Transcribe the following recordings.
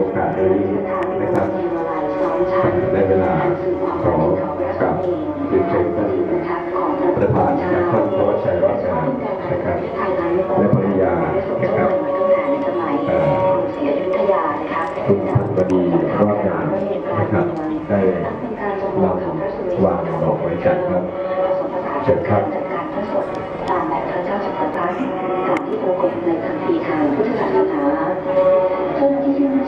โอกาสนี้นะครับในเวลาขอกับดิเชิญท่านประธานนครับท่านธวัชชัยรอดงานะครับและภรรยานะครับคุณพันวดีรอดงามนะครับได้นำวางดอกไม้จันทร์ครับเชิญครับตามแบบพระเจ้าจักรพรรดิตามที่ปรากฏในคัมภีร์ทางพุทธศาสนา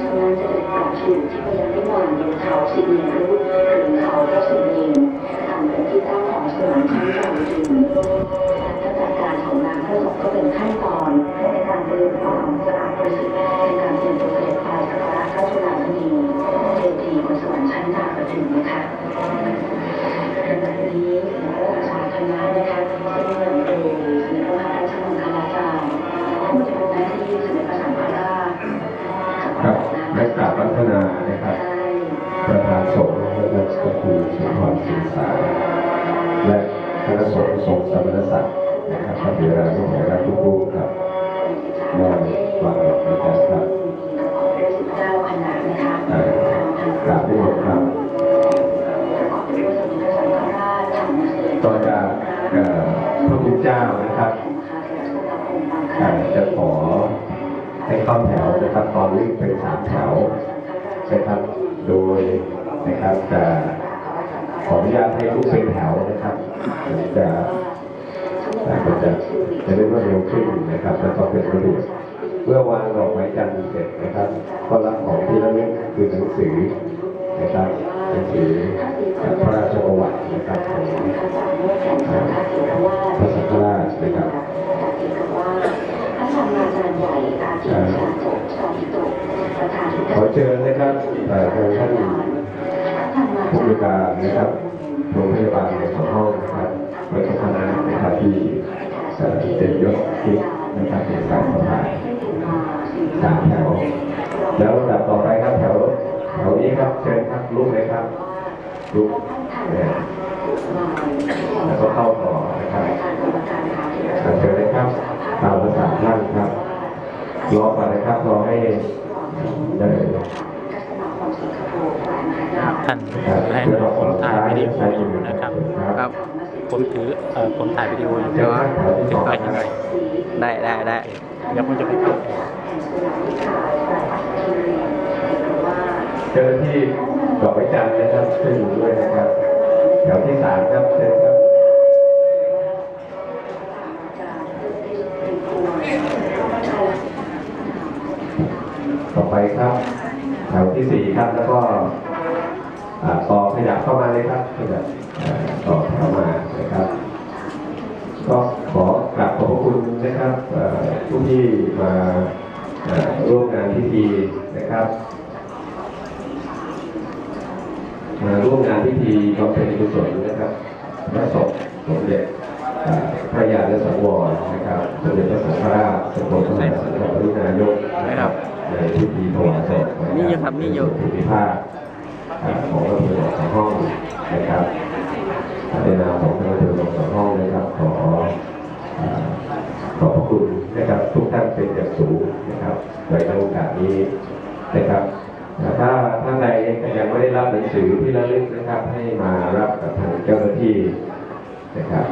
ชนาญจะเดินกลับสู่ที่พยัญชนะบนเขาสิบเนียรุหรือเขาพระสิบเนียนตามเป็นที่ตั้งของสวรรค์ชั้นดาวดึงการจัดการของนางพระศพก็เป็นขั้นตอนในการเดินความสะอาดบริสุทธิ์ในการเตรียมตัวเสด็จไปสักการะพระจุลามณีเจดีย์บนสวรรค์ชั้นดาวดึงนะคะขณะนี้พระราชาคณะ สงฆ์ทรงสมณศักดิ์นะครับพระเถรานุเถระทุกรูปครับได้วางดอกไม้จันทร์ครับขอด้วยสิบเก้าคณะนะคะเอ่อกราบได้หมดครับขอด้วจพระสังฆราชธรรมเสด็จต่อจากเอ่อพระคุณเจ้านะครับนะคะเสด็จพระองค์บางคเอ่ณะอจะขอให้เข้าแถวนะครับตอนนี้เป็นสามแถวนะครับ โดยนะครับจะขออนุ ญาตให้ลุกเป็นแถวนะครับ จะแต่ก็จะจะได้รวดเร็วขึ้นนะครับ แล้วก็เป็นระเบียบเมื่อวางดอกไม้จันทร์เสร็จนะครับ ก็รับของที่ระลึกคือหนังสือนะครับหนังสือพระราชประวัตินะครับของพระสังฆราชนะครับพระธรรมาจารย์ใหญ่อาจารย์ชาโตสาธิโตประธานขอเชิญนะครับเอ่อทางท่านผู้บริการนะครับ โรงพยาบาลในสองห้องนะครับและก็คณะนะครับที่เอ่อเต็มยศที่นะครับเป็นการประทานสามแถว แล้วลำดับต่อไปครับแถวแถวนี้ครับเชิญครับลุกเลยครับลุกเนี่ยแล้วก็เข้าต่อนะครับเชิญเลยครับตามภาษาท่านครับรอก่อนนะครับรอให้ได้ท่าน ถ่ายวิดีโออยู่นะครับครับ ผมถือเอ่อผมถ่ายวิดีโออยู่เดี๋ยวนะถึงไปยังไงได้ได้ได้เดี๋ยวผมจะไปเข้าเจ้าหน้าที่ดอกไม้จันทร์นะครับช่วยอยู่ด้วยนะครับแถวที่สามครับเชิญครับต่อไปครับแถวที่สี่ครับแล้วก็อ่า ต่อขยับเข้ามาเลยครับขยับอ่าต่อแถวมานะครับ ก็ขอกราบขอบพระคุณนะครับเอ่อผู้ที่มาเอ่อร่วมงานพิธีนะครับมาร่วมงานพิธีบำเพ็ญกุศลนะครับพระศพสมเด็จเอ่อพระยาณสังวรนะครับสมเด็จพระสังฆราชสมเด็จพระมหาสังฆปรินายกนะครับในพิธีถวายศพนะนี่อยู่ครับนี่อยู่ภูมิภาคเอ่อ ของอำเภอหนองสองห้องนะครับในนามของทางอำเภอหนองสองห้องนะครับ ขอขอบพระคุณนะครับทุกท่านเป็นอย่างสูงนะครับในโอกาสนี้นะครับถ้าท่านใดยังไม่ได้รับหนังสือที่ระลึกนะครับ ให้มารับกับทางเจ้าหน้าที่นะครับ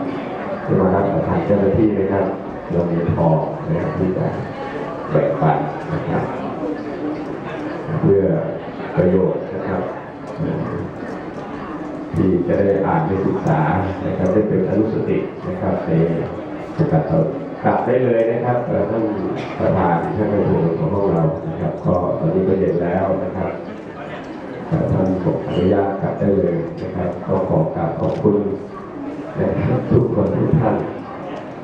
ให้มารับกับทางเจ้าหน้าที่นะครับเรามีทองนะครับที่จะแบ่งปันนะครับ เพื่อประโยชน์นะครับ ที่จะได้อ่านได้ศึกษานะครับได้เป็นอนุสตินะครับในสกัดสอกลับได้เลยนะครับเอ่อท่านประธานท่านประธานของห้องเรานะครับก็ตอนนี้ก็เย็นแล้วนะครับเอ่ท่านขออนุญาตกลับได้เลยนะครับก็ขอกราบขอบคุณนะครับทุกคนทุกท่าน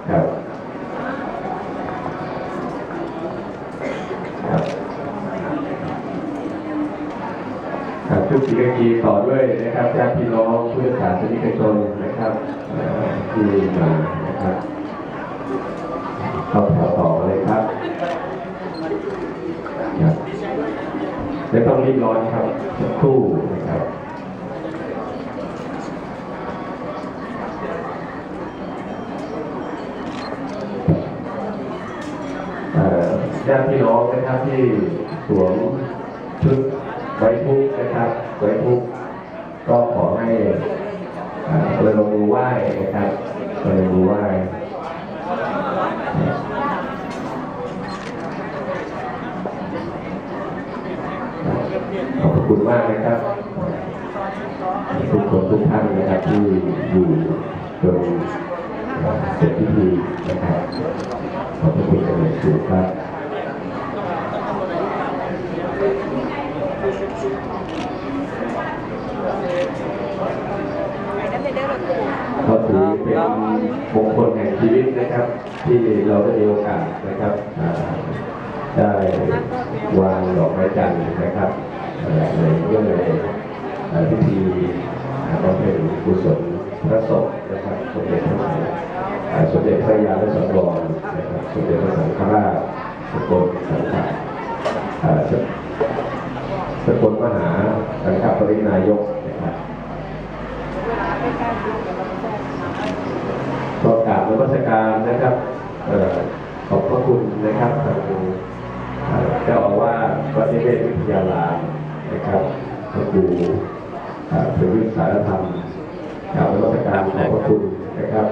ครับครับ ครับ ทุกกิจกรรมต่อด้วยนะครับญาติพี่น้องเพื่อนสาธนิกชนนะครับที่มานะครับเข้าแถวต่อเลยครับครับไม่ต้องรีบร้อนครับสักครู่นะครับญาติพี่น้องนะครับที่สวมชุด ไว้ทุกนะครับไว้ทุกก็ขอให้อ่าระดมมือไหว้นะครับระดมมือไหว้ขอบคุณมากนะครับทุกคนทุกท่านนะครับที่อยู่จนเสร็จพิธีนะครับขอบคุณเป็นอย่างสูงครับ เขาถือเป็นมงคลแห่งชีวิตนะครับ ที่เราได้มีโอกาสนะครับได้วางดอกไม้จันทร์นะครับในเรื่องในเอ่พิธีบำเพ็ญกุศลพระศพนะครับสมเด็จพระสังอ่าสมเด็จพระยาณสังวรนะครับสมเด็จพระสังฆราชสกลสังฆะอ่าส สกลมหาสังฆปรินายกนะครับก็กราบนมัสการนะครับขอบพระคุณนะครับทางเอ่อเจ้าอาวาสวัดนิเวศวิทยารามนะครับพระครูเอ่อประวิสารธรรมกราบนมัสการขอบพระคุณนะครับ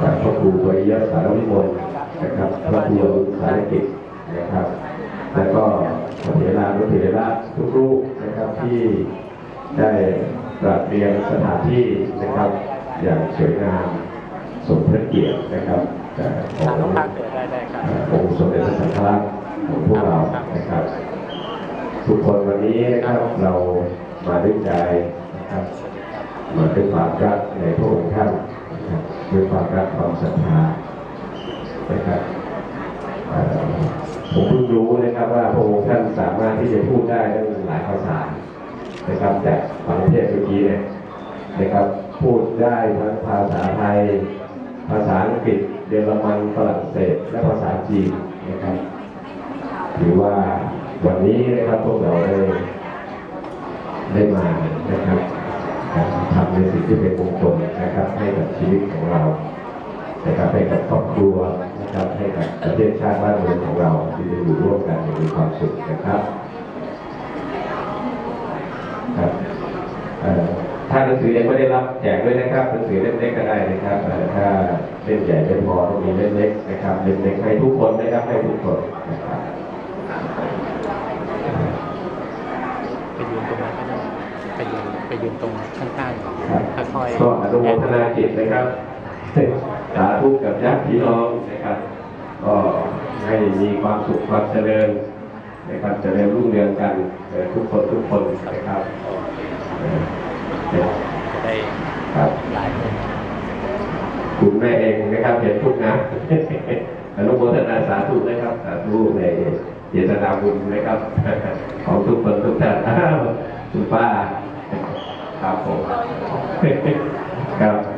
พระครูปริยสารวิมลนะครับ พระครูอรุณสารกิจนะครับ แล้วก็ เถรานุเถระทุกรูปนะครับที่ได้ตรัสเรียนสถานที่นะครับ อย่างสวยงามสมพระเกียรตินะครับจากขอทางงน้องภาคเหนือได้ได้ครับเอ่อองค์สมเด็จพระสังฆราชของพวกเรานะครับ ทุกคนวันนี้นะครับเรามาด้วยใจนะครับมาด้วยความรักในพระองค์ท่านนะครับด้วยความรักความศรัทธานะครับเอ่อ ผมเพิ่งรู้นะครับว่าพระองค์ท่านสามารถที่จะพูดได้ตั้งหลายภาษานะครับจากฟังเทศน์เมื่อกี้เนี่ยนะครับ พูดได้ทั้งภาษาไทย ภาษาอังกฤษเยอรมันฝรั่งเศสและภาษาจีนนะครับถือว่าวันนี้นะครับพวกเราได้ได้มานะครับทำในสิ่งที่เป็นมงคลนะครับ ให้กับชีวิตของเรา นะครับให้กับครอบครัวนะครับให้กับประเทศชาติบ้านเมืองของเราที่จะอยู่ร่วมกันอย่างมีความสุขนะครับครับเอ่อถ้าหนังสือยังไม่ได้รับแจกด้วยนะครับหนังสือเล่มเล็กก็ได้นะครับเอ่อถ้าเล่มใหญ่ไม่พอต้องมีเล่มเล็กนะครับเล่มเล็กให้ทุกคนนะครับให้ทุกคนนะครับไปยืนตรงนั้นก็ได้ไปยืนไปยืนตรงข้างๆครับค่อยๆก็อนุโมทนาจิตนะครับ สาธุกับญาติพี่น้องนะครับ ก็ให้มีความสุขความเจริญนะครับเจริญรุ่งเรืองกันเอ่อทุกคนทุกคนนะครับเอ่อจะได้ครับหลายคนคุณแม่เองนะครับเห็นทุกนะอนุโมทนาสาธุนะครับสาธุในเจตนาบุญนะครับ ของทุกคนทุกท่านอ้าวคุณป้าครับผมครับ